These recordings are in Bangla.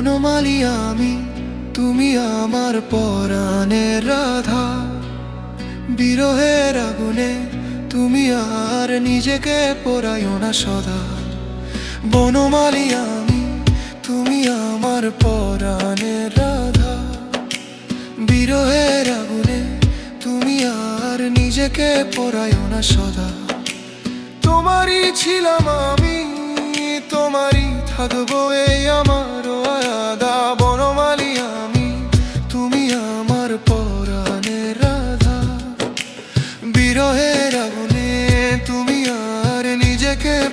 বনমালী আমি, তুমি আমার পরাণে রাধা। বিরহের আগুনে তুমি আর নিজেকে পোড়াইও না সদা। বনমালী আমি, তুমি আমার পরাণে রাধা। বিরহের আগুনে তুমি আর নিজেকে পোড়াইও না সদা। তোমারই ছিলাম আমি, তোমারই থাকব এই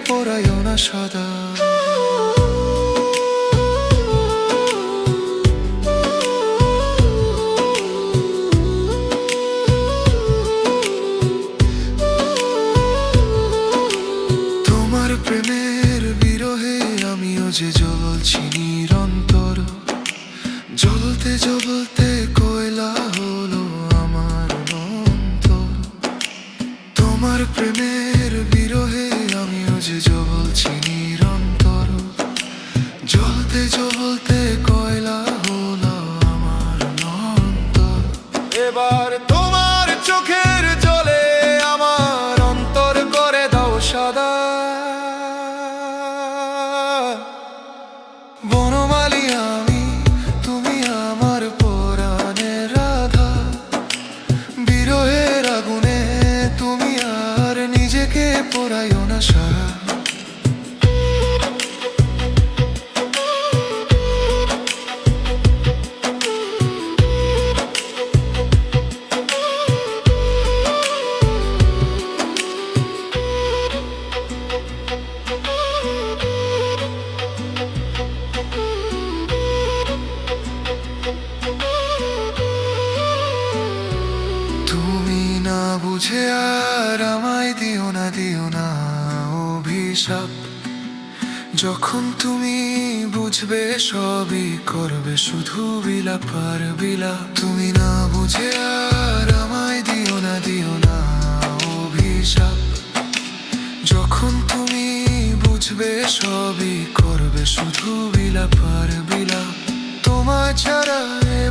নিজেকে না সদা। তোমার প্রেমের বিরহে আমিও যে জ্বলছি নিরন্তর। জ্বলতে জ্বলতে কয়লা হলো আমার অন্তর। তোমার প্রেমের জ্বলতে জ্বলতে কয়লা হলো আমার অন্তর। এবার তোমার চোখের জলে আমার অন্তর করে দাও সাদা। বনমালী আমি, তুমি আমার রাধা। বিরহের আগুনে তুমি আর নিজেকে পড়াইও না সারা। না দিও না অভিশাপ। যখন তুমি বুঝবে সবই করবে, শুধু বিলাপ আর বিলাপ। তুমি না বুঝে আর আমায় দিও না দিও না অভিশাপ। যখন তুমি বুঝবে সবই করবে, শুধু বিলাপ আর বিলাপ। তোমার ছাড়া এ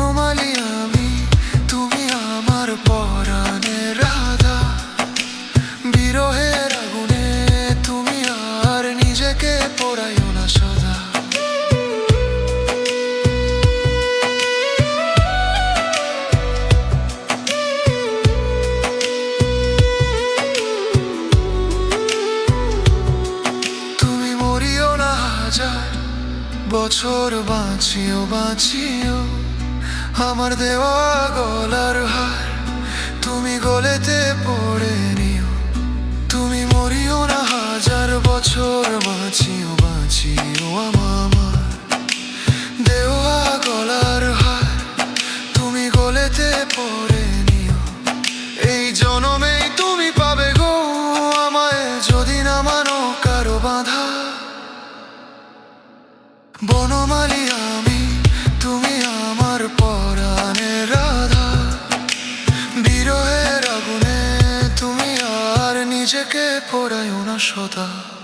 বনমালী আমি, তুমি আমার পরাণের রাধা। বিরহের আগুনে তুমি আর নিজেকে পড়াইও না তুমি মরিও না হাজার, বছর বাঁচিও বাঁচিও। আমার দেওয়া গলার হার তুমি গলেতে পড়ে নিও। তুমি মরিও না হাজার বছর বাঁচিও নিজেকে পড়ায় না সদা